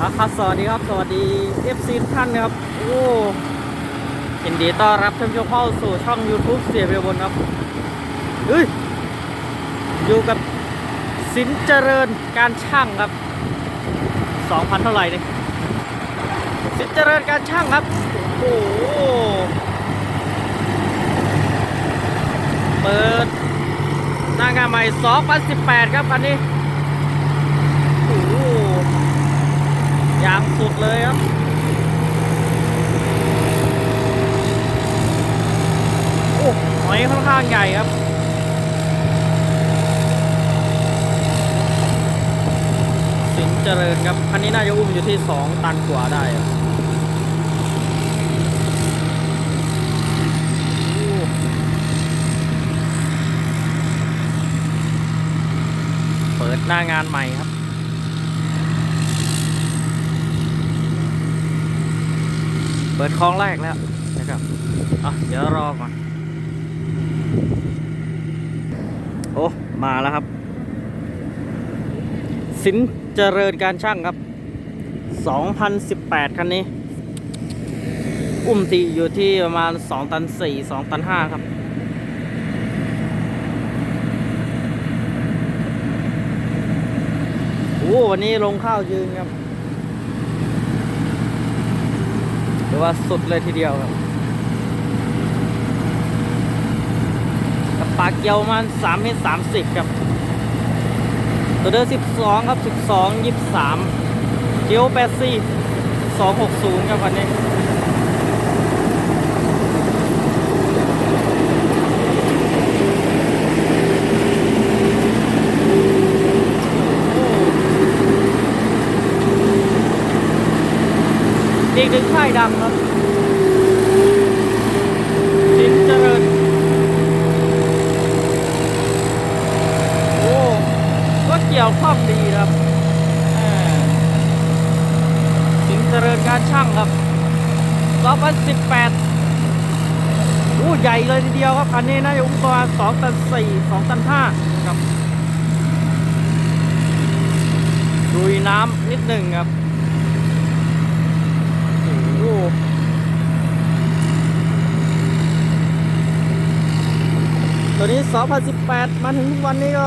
ครับสวัสดีครับ สวัสดี FC ทุกท่านนะครับ โอ้ยินดีต้อนรับท่านผู้ชมเข้าสู่ช่อง YouTube เสียเบลบนครับเฮ้ยอยู่กับสินเจริญการช่างครับ 2,000 เท่าไหร่เนี่ยสินเจริญการช่างครับ โอ้โห เปิดหน้างานใหม่ 2018 ครับคันนี้ โอ้โห ยางสุดเลยครับโอ้หอยค่อนข้างใหญ่ครับสินเจริญครับคันนี้น่าจะอุ้มอยู่ที่ 2 ตันกว่าได้เปิดหน้างานใหม่ครับ เปิดคลองแรกแล้วนะครับอะเดี๋ยวรอก่อน โอ้ มาแล้วครับ สินเจริญการช่างครับ 2018 คันนี้ อุ้มตีอยู่ที่ประมาณ 2 ตัน 4 2 ตัน 5 ครับโอ้วันนี้ลงข้าวยืนครับ หรื อว่าสุดเลยทีเดียวครับกับปากเกียวมันสามเมตรสามสิบครับ ตัวเดิมสิบสองครับสิบสองยี่สิบสามเกียวแปดสี่สองหกศูนย์ครับวันนี้ อีกหนึ่งค่ายดังครับสินเจริญโอ้ก็เกี่ยวข้องดีครับสินเจริญการช่างครับ2018โอ้ใหญ่เลยทีเดียวครับคันนี้น่าจะอุ้มประมาณ2ตัน4 2ตัน5ครับดุยน้ำนิดหนึ่งครับ โอ้โห ตัวนี้ 2018 มาถึงทุกวันนี้ก็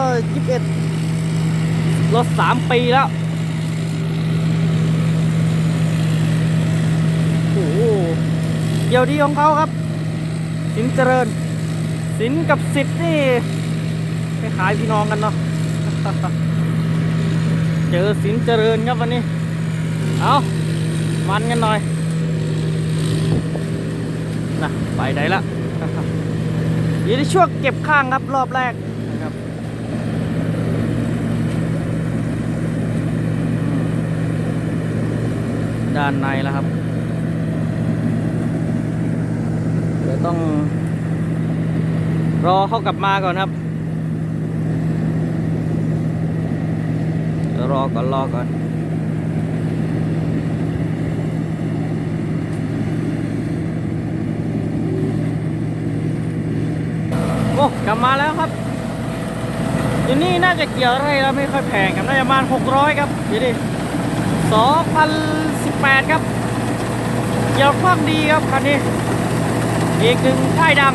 21 รถ 3 ปีแล้ว โอ้โหเกี่ยวดีของเขาครับ สินเจริญ สินกับสิทธิ์นี่ไปขายพี่น้องกันเนาะ เจอสินเจริญครับวันนี้ เอามันกันหน่อยนะไปไหนละ อยู่ในช่วงเก็บข้างครับรอบแรกนะครับด้านในแล้วครับเดี๋ยวต้องรอเขากลับมาก่อนครับเดี๋ยวรอก่อนรอก่อน อ้กลับมาแล้วครับอยู่นี่น่าจะเกี่ยวอะไรแล้วไม่ค่อยแพงครับน่าจะประมาณ600 ครับดูดิ2018 ครับเกี่ยวข้องดีครับคันนี้อีกหนึ่งค่ายดัง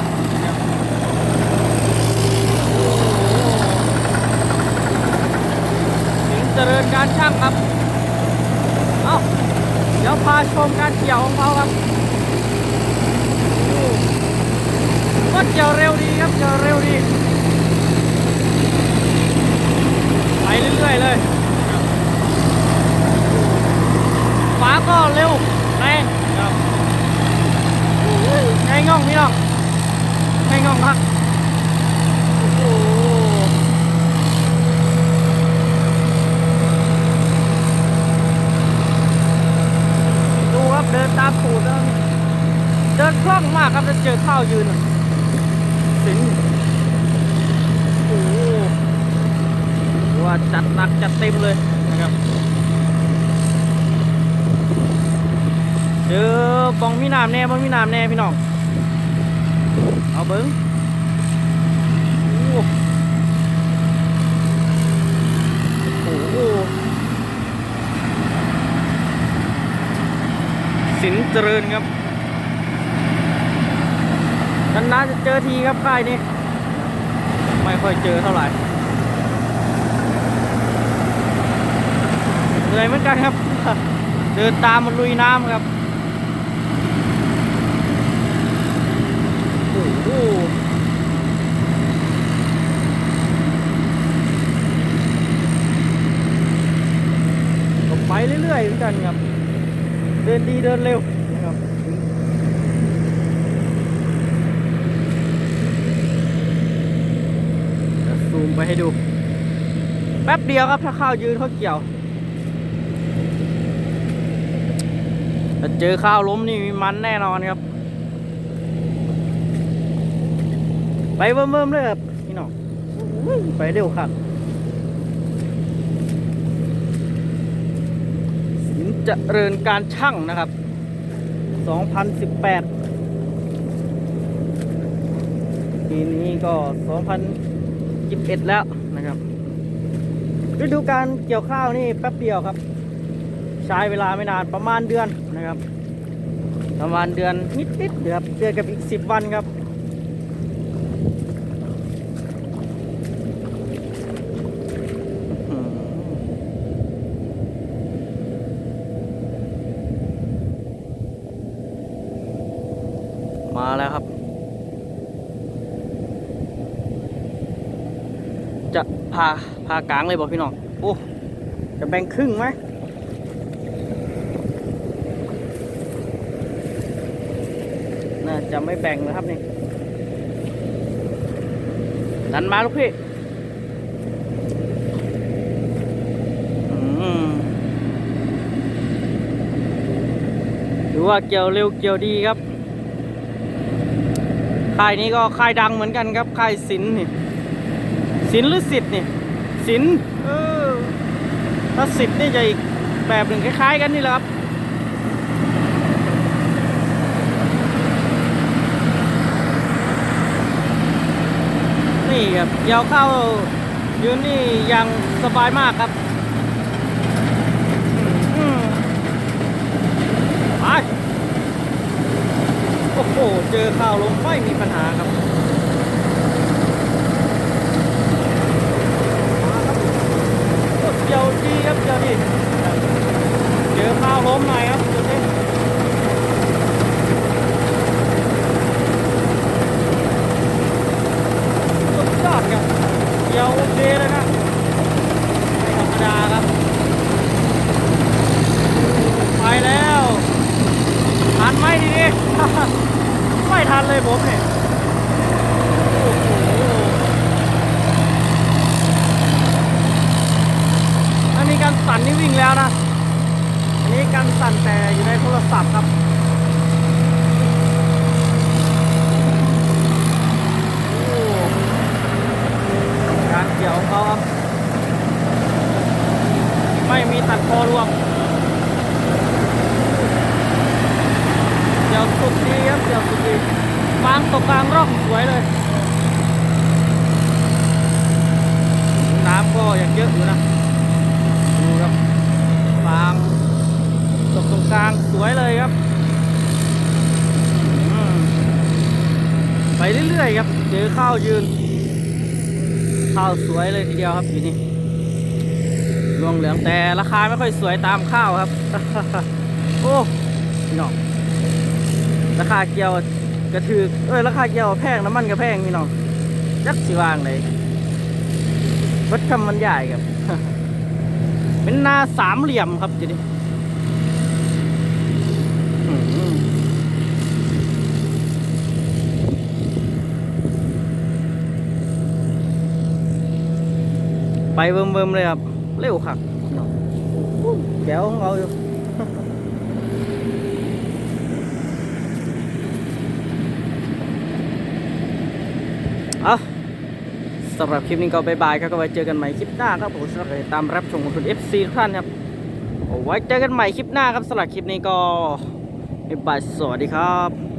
สิงเจริญการช่างครับ เอ้า เดี๋ยวพาชมการเกี่ยวของเขาครับ ก็เกี่ยวเร็วดีครับเกี่ยวเร็วดีไปเรื่อยๆเลยฝาก็เร็วแรงครับไงง่องพี่น้องไงง่องครับดูครับเดินตามสูตรแล้วเดินคล่องมากครับจะเจอข้าวยืน อะสิงโอ้ว่าจัดหนักจัดเต็มเลยนะครับเจอบองมีน้ำแน่บองมีน้ำแน่พี่น้องเอาเบิ้งโอ้โหสินเจริญครับ นานๆจะเจอทีครับค่ายนี้ ไม่ค่อยเจอเท่าไหร่เหนื่อยเหมือนกันครับ เดินตามมันลุยน้ำครับโอ้โหไปเรื่อยๆเหมือนกันครับ เดินดีเดินเร็วนะครับ จะซูม ไปให้ดู แป๊บเดียวครับถ้าข้าวยืนเขาเกี่ยวถ้าเจอข้าวล้มนี่มีมันแน่นอนครับ ไปเบิ่มๆเลยครับพี่น้องไปเร็วครับสินเจริญการช่างนะครับ 2018 ปีนี้ก็ 2021แล้วนะครับฤดูการเกี่ยวข้าวนี่แป๊บเดียวครับ ใช้เวลาไม่นานประมาณเดือนนะครับ ประมาณเดือนนิดๆเดือนเดือนกับอีก10วันครับอืมมาแล้วครับ จะ พาพากลางเลยบอกพี่น้องโอ้จะแบ่งครึ่งไหมน่าจะไม่แบ่งนะครับนี่ดันมาลูกพี่ถือว่าเกี่ยวเร็วเกี่ยวดีครับค่ายนี้ก็ค่ายดังเหมือนกันครับค่ายสินนี่ สินหรือสิทธิ์นี่สินเออถ้าสิทธิ์นี่จะอีกแบบหนึ่งคล้าย ๆ กันนี่แหละครับนี่ครับเกี่ยวเข้ายืนนี่ยังสบายมากครับไปโอ้โห เจอข้าวลงไม่มีปัญหาครับ เกี่ยวดีครับเกี่ยวดีเจอข้าวล้ มหน่อยครับจุดนี้สุดยอดครับเกี่ยวโอเคเลยนะไม่ธรรมดาครับ ไปแล้ว ทันไหมทีนี้ ไม่ทันเลยผมเนี่ยโอ้โห อันนี้การสั่นนี่วิ่งแล้วนะ อันนี้การสั่นแต่อยู่ในโท รศัพท์ครับโอ้การเกี่ยวของเขาครับ ไม่มีตัดคอรวมเกี่ยวสุดดีครับเกี่ยวสุดดีวางตกกลางร่องสวยเลยน้ำก็ยังเยอะอยู่นะ ดูครับฟางตกตรงกลางสวยเลยครับอืมไป เรื่อยๆครับ เจอข้าวยืน ข้าวสวยเลยทีเดียวครับอยู่นี่รวงเหลืองแต่ราคาไม่ค่อยสวยตามข้าวครับ โอ้พี่น้องราคาเกี่ยวกระถือเอ้ยราคาเกี่ยวแพงน้ำมันก็แพงพี่น้องจักสิวางเลยรถคำมันใหญ่ครับ เป็นหน้าสามเหลี่ยมครับทีนี้ ไปเบิ่มๆเลยครับ เร็วครับแก้วของเราอยู่เอาสำหรับคลิปนี้ก็บายบายครับก็ไว้เจอกันใหม่คลิปหน้าครับผมสำหรับใครตามรับชมของคุณ FC ทุกท่านครับเอาไว้เจอกันใหม่คลิปหน้าครับสำหรับคลิปนี้ก็บ๊ายบายสวัสดีครับ